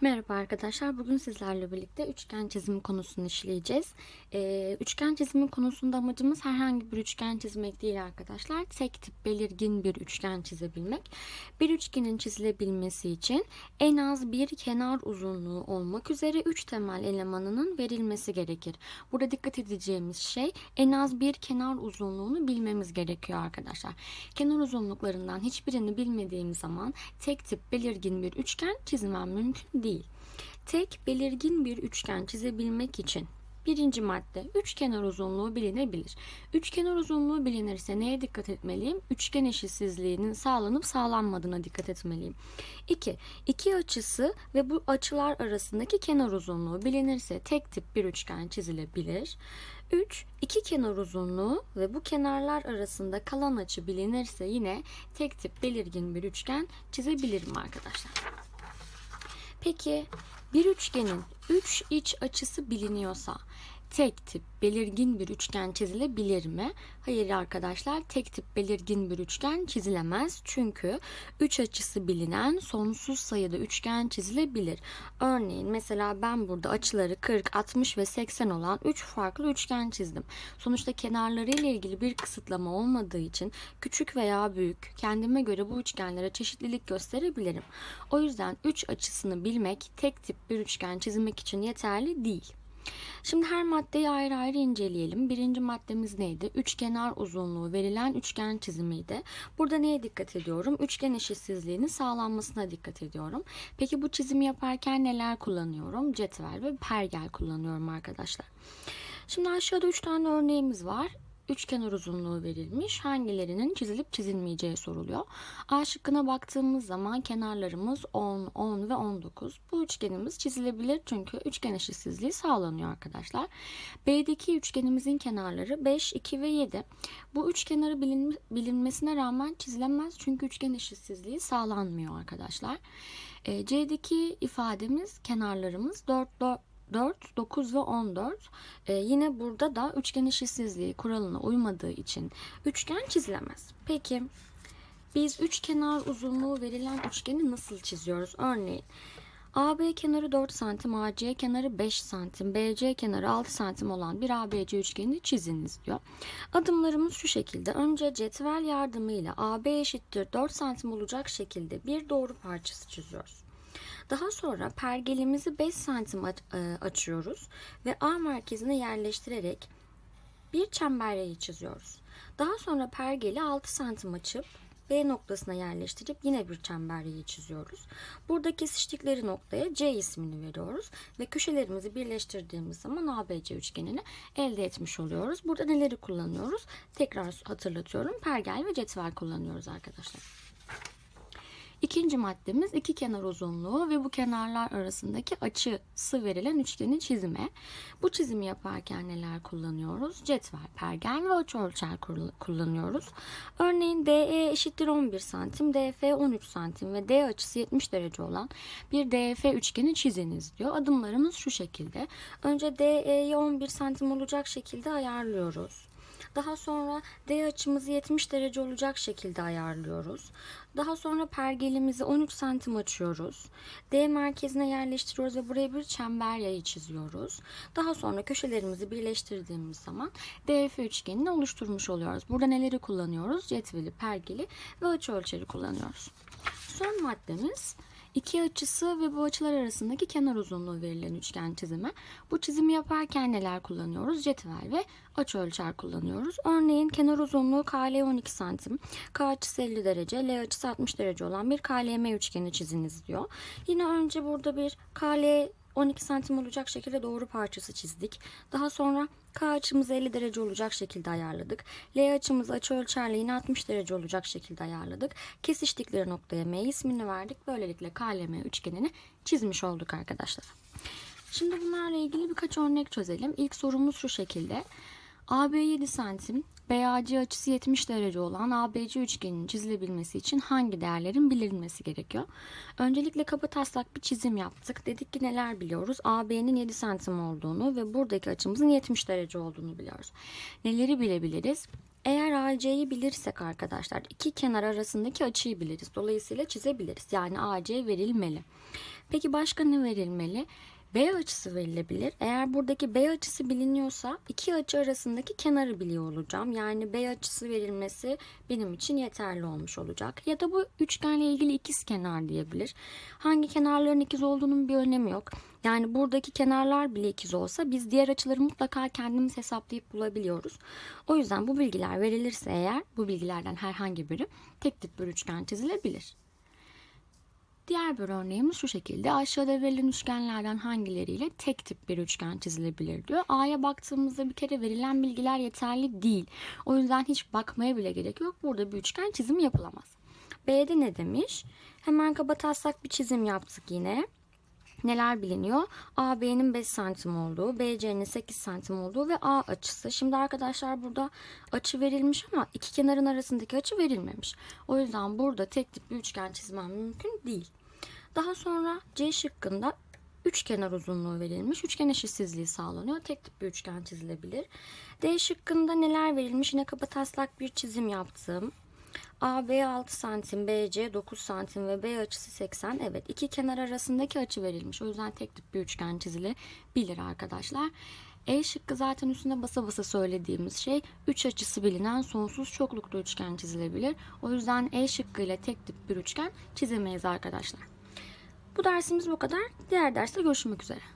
Merhaba arkadaşlar. Bugün sizlerle birlikte üçgen çizimi konusunu işleyeceğiz. Ee, üçgen çizimi konusunda amacımız herhangi bir üçgen çizmek değil arkadaşlar. Tek tip belirgin bir üçgen çizebilmek. Bir üçgenin çizilebilmesi için en az bir kenar uzunluğu olmak üzere üç temel elemanının verilmesi gerekir. Burada dikkat edeceğimiz şey en az bir kenar uzunluğunu bilmemiz gerekiyor arkadaşlar. Kenar uzunluklarından hiçbirini bilmediğim zaman tek tip belirgin bir üçgen çizmem mümkün değil. Tek belirgin bir üçgen çizebilmek için birinci madde üçkenar uzunluğu bilinebilir. Üçkenar uzunluğu bilinirse neye dikkat etmeliyim? Üçgen eşitsizliğinin sağlanıp sağlanmadığına dikkat etmeliyim. 2. İki açısı ve bu açılar arasındaki kenar uzunluğu bilinirse tek tip bir üçgen çizilebilir. 3. İki kenar uzunluğu ve bu kenarlar arasında kalan açı bilinirse yine tek tip belirgin bir üçgen çizebilirim arkadaşlar. Peki bir üçgenin 3 iç açısı biliniyorsa tek tip belirgin bir üçgen çizilebilir mi? Hayır arkadaşlar tek tip belirgin bir üçgen çizilemez. Çünkü 3 açısı bilinen sonsuz sayıda üçgen çizilebilir. Örneğin mesela ben burada açıları 40, 60 ve 80 olan 3 farklı üçgen çizdim. Sonuçta kenarları ile ilgili bir kısıtlama olmadığı için küçük veya büyük kendime göre bu üçgenlere çeşitlilik gösterebilirim. O yüzden 3 açısını bilmek tek tip bir üçgen çizmek için yeterli değil. Şimdi her maddeyi ayrı ayrı inceleyelim. Birinci maddemiz neydi? Üçkenar uzunluğu verilen üçgen çizimiydi. Burada neye dikkat ediyorum? Üçgen eşitsizliğinin sağlanmasına dikkat ediyorum. Peki bu çizimi yaparken neler kullanıyorum? Cetvel ve pergel kullanıyorum arkadaşlar. Şimdi aşağıda üç tane örneğimiz var üçkenar uzunluğu verilmiş. Hangilerinin çizilip çizilmeyeceği soruluyor. A şıkkına baktığımız zaman kenarlarımız 10, 10 ve 19. Bu üçgenimiz çizilebilir çünkü üçgen eşitsizliği sağlanıyor arkadaşlar. B'deki üçgenimizin kenarları 5, 2 ve 7. Bu üç kenarı bilin, bilinmesine rağmen çizilemez çünkü üçgen eşitsizliği sağlanmıyor arkadaşlar. E, C'deki ifademiz kenarlarımız 4, 4 4, 9 ve 14. Ee, yine burada da üçgen eşitsizliği kuralına uymadığı için üçgen çizilemez. Peki biz üç kenar uzunluğu verilen üçgeni nasıl çiziyoruz? Örneğin AB kenarı 4 cm, AC kenarı 5 cm, BC kenarı 6 cm olan bir ABC üçgenini çiziniz diyor. Adımlarımız şu şekilde. Önce cetvel yardımıyla AB eşittir 4 cm olacak şekilde bir doğru parçası çiziyoruz. Daha sonra pergelimizi 5 santim açıyoruz ve A merkezine yerleştirerek bir çember yayı çiziyoruz. Daha sonra pergeli 6 santim açıp B noktasına yerleştirip yine bir çember yayı çiziyoruz. Burada kesiştikleri noktaya C ismini veriyoruz ve köşelerimizi birleştirdiğimiz zaman ABC üçgenini elde etmiş oluyoruz. Burada neleri kullanıyoruz? Tekrar hatırlatıyorum. Pergel ve cetvel kullanıyoruz arkadaşlar. İkinci maddemiz iki kenar uzunluğu ve bu kenarlar arasındaki açısı verilen üçgenin çizimi. Bu çizimi yaparken neler kullanıyoruz? Cetvel, pergel ve açıölçer kullanıyoruz. Örneğin DE eşittir 11 santim, DF 13 santim ve D açısı 70 derece olan bir DF üçgeni çiziniz diyor. Adımlarımız şu şekilde. Önce DE'yi 11 santim olacak şekilde ayarlıyoruz. Daha sonra D açımızı 70 derece olacak şekilde ayarlıyoruz. Daha sonra pergelimizi 13 santim açıyoruz. D merkezine yerleştiriyoruz ve buraya bir çember yayı çiziyoruz. Daha sonra köşelerimizi birleştirdiğimiz zaman DF üçgenini oluşturmuş oluyoruz. Burada neleri kullanıyoruz? Cetveli, pergeli ve açı ölçeri kullanıyoruz. Son maddemiz İki açısı ve bu açılar arasındaki kenar uzunluğu verilen üçgen çizimi. Bu çizimi yaparken neler kullanıyoruz? Cetvel ve açı ölçer kullanıyoruz. Örneğin kenar uzunluğu KL 12 santim, K açısı 50 derece, L açısı 60 derece olan bir KLM üçgeni çiziniz diyor. Yine önce burada bir KL 12 santim olacak şekilde doğru parçası çizdik. Daha sonra K açımızı 50 derece olacak şekilde ayarladık. L açımızı açı ölçerle yine 60 derece olacak şekilde ayarladık. Kesiştikleri noktaya M ismini verdik. Böylelikle KLM üçgenini çizmiş olduk arkadaşlar. Şimdi bunlarla ilgili birkaç örnek çözelim. İlk sorumuz şu şekilde. AB 7 santim, BAC açısı 70 derece olan ABC üçgeninin çizilebilmesi için hangi değerlerin bilinmesi gerekiyor? Öncelikle kaba taslak bir çizim yaptık. Dedik ki neler biliyoruz? AB'nin 7 santim olduğunu ve buradaki açımızın 70 derece olduğunu biliyoruz. Neleri bilebiliriz? Eğer AC'yi bilirsek arkadaşlar iki kenar arasındaki açıyı biliriz. Dolayısıyla çizebiliriz. Yani AC verilmeli. Peki başka ne verilmeli? B açısı verilebilir. Eğer buradaki B açısı biliniyorsa iki açı arasındaki kenarı biliyor olacağım. Yani B açısı verilmesi benim için yeterli olmuş olacak. Ya da bu üçgenle ilgili ikiz kenar diyebilir. Hangi kenarların ikiz olduğunun bir önemi yok. Yani buradaki kenarlar bile ikiz olsa biz diğer açıları mutlaka kendimiz hesaplayıp bulabiliyoruz. O yüzden bu bilgiler verilirse eğer bu bilgilerden herhangi biri tek tip bir üçgen çizilebilir. Diğer bir örneğimiz şu şekilde. Aşağıda verilen üçgenlerden hangileriyle tek tip bir üçgen çizilebilir diyor. A'ya baktığımızda bir kere verilen bilgiler yeterli değil. O yüzden hiç bakmaya bile gerek yok. Burada bir üçgen çizimi yapılamaz. B'de ne demiş? Hemen kabataslak bir çizim yaptık yine. Neler biliniyor? AB'nin 5 santim olduğu, BC'nin 8 santim olduğu ve A açısı. Şimdi arkadaşlar burada açı verilmiş ama iki kenarın arasındaki açı verilmemiş. O yüzden burada tek tip bir üçgen çizmem mümkün değil. Daha sonra C şıkkında üç kenar uzunluğu verilmiş. Üçgen eşitsizliği sağlanıyor. Tek tip bir üçgen çizilebilir. D şıkkında neler verilmiş? Yine kabataslak bir çizim yaptım. AB 6 santim, BC 9 santim ve B açısı 80. Evet iki kenar arasındaki açı verilmiş. O yüzden tek tip bir üçgen çizilebilir arkadaşlar. E şıkkı zaten üstünde basa basa söylediğimiz şey 3 açısı bilinen sonsuz çokluklu üçgen çizilebilir. O yüzden E şıkkı ile tek tip bir üçgen çizemeyiz arkadaşlar. Bu dersimiz bu kadar. Diğer derste görüşmek üzere.